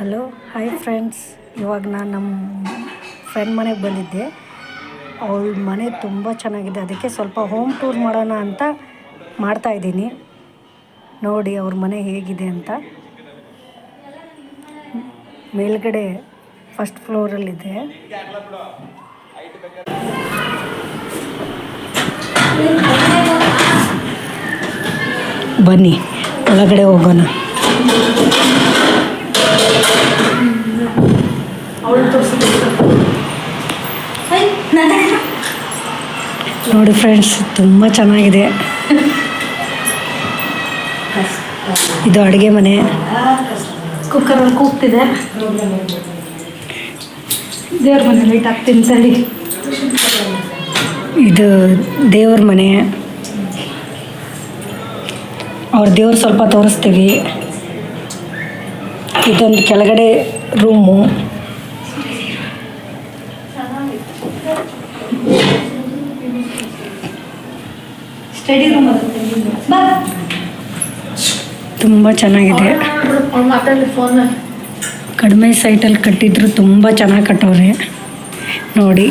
Hello hi friends ಇವಾಗ ನಾನು ನಮ್ಮ ಫ್ರೆಂಡ್ ಮನೆಗೆ ಬಂದಿದ್ದೆ. ಅವಳ ಮನೆ ತುಂಬ ಚೆನ್ನಾಗಿದೆ. ಅದಕ್ಕೆ ಸ್ವಲ್ಪ ಹೋಮ್ ಟೂರ್ ಮಾಡೋಣ ಅಂತ ಮಾಡ್ತಾಯಿದ್ದೀನಿ ನೋಡಿ ಅವ್ರ ಮನೆ ಹೇಗಿದೆ ಅಂತ. ಮೇಲ್ಗಡೆ ಫಸ್ಟ್ ಫ್ಲೋರಲ್ಲಿದೆ ಬನ್ನಿ, ಒಳಗಡೆ ಹೋಗೋಣ. ನೋಡಿ ಫ್ರೆಂಡ್ಸ್ ತುಂಬ ಚೆನ್ನಾಗಿದೆ. ಇದು ಅಡುಗೆ ಮನೆ. ಕುಕ್ಕರಲ್ಲಿ ಕೂಗ್ತಿದೆ. ದೇವ್ರ ಮನೆ ಲೈಟ್ ಹಾಕ್ತೀನಿ ಸರಿ. ಇದು ದೇವ್ರ ಮನೆ. ಅವ್ರ ದೇವ್ರು ಸ್ವಲ್ಪ ತೋರಿಸ್ತೀವಿ. ಇದೊಂದು ಕೆಳಗಡೆ ರೂಮು ಸ್ಟಡಿ ರೂಮ್ ಬಾ. ತುಂಬ ಚೆನ್ನಾಗಿದೆ. ಕಡಿಮೆ ಸೈಟಲ್ಲಿ ಕಟ್ಟಿದ್ರು ತುಂಬ ಚೆನ್ನಾಗಿ ಕಟ್ಟವ್ರೆ. ನೋಡಿ.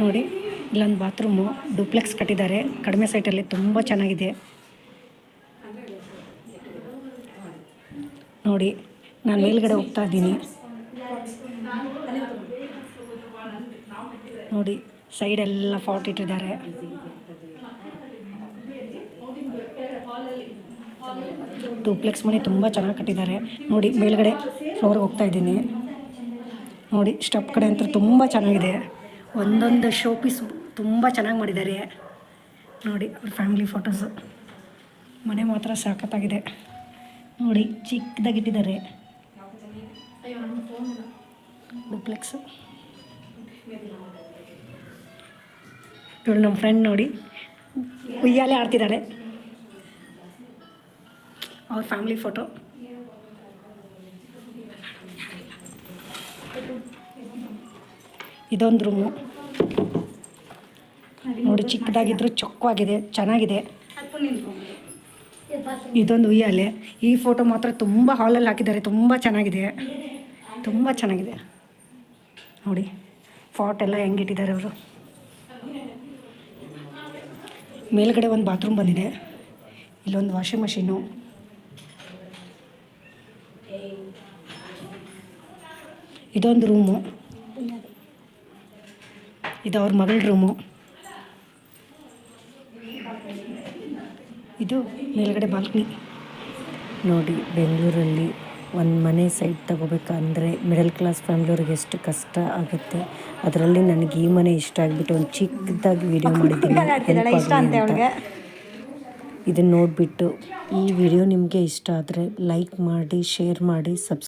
ನೋಡಿ ಇಲ್ಲೊಂದು ಬಾತ್ರೂಮು ಡೂಪ್ಲೆಕ್ಸ್ ಕಟ್ಟಿದ್ದಾರೆ. ಕಡಿಮೆ ಸೈಟಲ್ಲಿ ತುಂಬ ಚೆನ್ನಾಗಿದೆ. ನೋಡಿ ನಾನು ಮೇಲ್ಗಡೆ ಹೋಗ್ತಾ ಇದ್ದೀನಿ. ನೋಡಿ ಸೈಡೆಲ್ಲ ಫಾಟ್ ಇಟ್ಟಿದ್ದಾರೆ. ಡೂಪ್ಲೆಕ್ಸ್ ಮನೆ ತುಂಬ ಚೆನ್ನಾಗಿ ಕಟ್ಟಿದ್ದಾರೆ. ನೋಡಿ ಮೇಲ್ಗಡೆ ಫ್ಲೋರ್ಗೆ ಹೋಗ್ತಾ ಇದ್ದೀನಿ. ನೋಡಿ ಸ್ಟೆಪ್ ಕಡೆ ಅಂತೂ ತುಂಬ ಚೆನ್ನಾಗಿದೆ. ಒಂದೊಂದು ಶೋ ಪೀಸ್ ತುಂಬ ಚೆನ್ನಾಗಿ ಮಾಡಿದ್ದಾರೆ. ನೋಡಿ ಅವ್ರ ಫ್ಯಾಮಿಲಿ ಫೋಟೋಸು ಮನೆ ಮಾತ್ರ ಸಾಕತ್ತಾಗಿದೆ ನೋಡಿ ಚಿಕ್ಕದಾಗಿಟ್ಟಿದ್ದಾರೆ. ಡುಪ್ಲೆಕ್ಸು. ನೋಡಿ ನಮ್ಮ ಫ್ರೆಂಡ್ ನೋಡಿ ಉಯ್ಯಾಲೆ ಆಡ್ತಿದ್ದಾಳೆ. ಅವ್ರ ಫ್ಯಾಮಿಲಿ ಫೋಟೋ. ಇದೊಂದು ರೂಮು. ನೋಡಿ ಚಿಕ್ಕದಾಗಿದ್ರು ಚೊಕ್ಕವಾಗಿದೆ ಚೆನ್ನಾಗಿದೆ. ಇದೊಂದು ಉಯ್ಯಾಲೆ. ಈ ಫೋಟೋ ಮಾತ್ರ ತುಂಬ ಹಾಲಲ್ಲಿ ಹಾಕಿದ್ದಾರೆ. ತುಂಬ ಚೆನ್ನಾಗಿದೆ. ತುಂಬ ಚೆನ್ನಾಗಿದೆ. ನೋಡಿ ಫಾಟ್ ಎಲ್ಲ ಹೆಂಗಿಟ್ಟಿದ್ದಾರೆ ಅವರು. ಮೇಲ್ಗಡೆ ಒಂದು ಬಾತ್ರೂಮ್ ಬಂದಿದೆ. ಇಲ್ಲೊಂದು ವಾಷಿಂಗ್ ಮಷೀನು ಇದೊಂದು ರೂಮು ಇದು ಅವ್ರ ಮಗಳ ರೂಮು ಇದು ಮೇಲ್ಗಡೆ ಬಾಲ್ಕನಿ. ನೋಡಿ ಬೆಂಗಳೂರಲ್ಲಿ ಒಂದು ಮನೆ ಸೈಟ್ ತಗೋಬೇಕಂದ್ರೆ ಮಿಡಲ್ ಕ್ಲಾಸ್ ಫ್ಯಾಮಿಲಿಯವ್ರಿಗೆ ಎಷ್ಟು ಕಷ್ಟ ಆಗುತ್ತೆ. ಅದರಲ್ಲಿ ನನಗೆ ಈ ಮನೆ ಇಷ್ಟ ಆಗಿಬಿಟ್ಟು ಒಂದು ಚಿಕ್ಕದಾಗಿ ವಿಡಿಯೋ ಮಾಡಿದ್ದೀನಿ. ಇದನ್ನು ನೋಡಿಬಿಟ್ಟು ಈ ವಿಡಿಯೋ ನಿಮಗೆ ಇಷ್ಟ ಆದರೆ ಲೈಕ್ ಮಾಡಿ ಶೇರ್ ಮಾಡಿ ಸಬ್ಸ್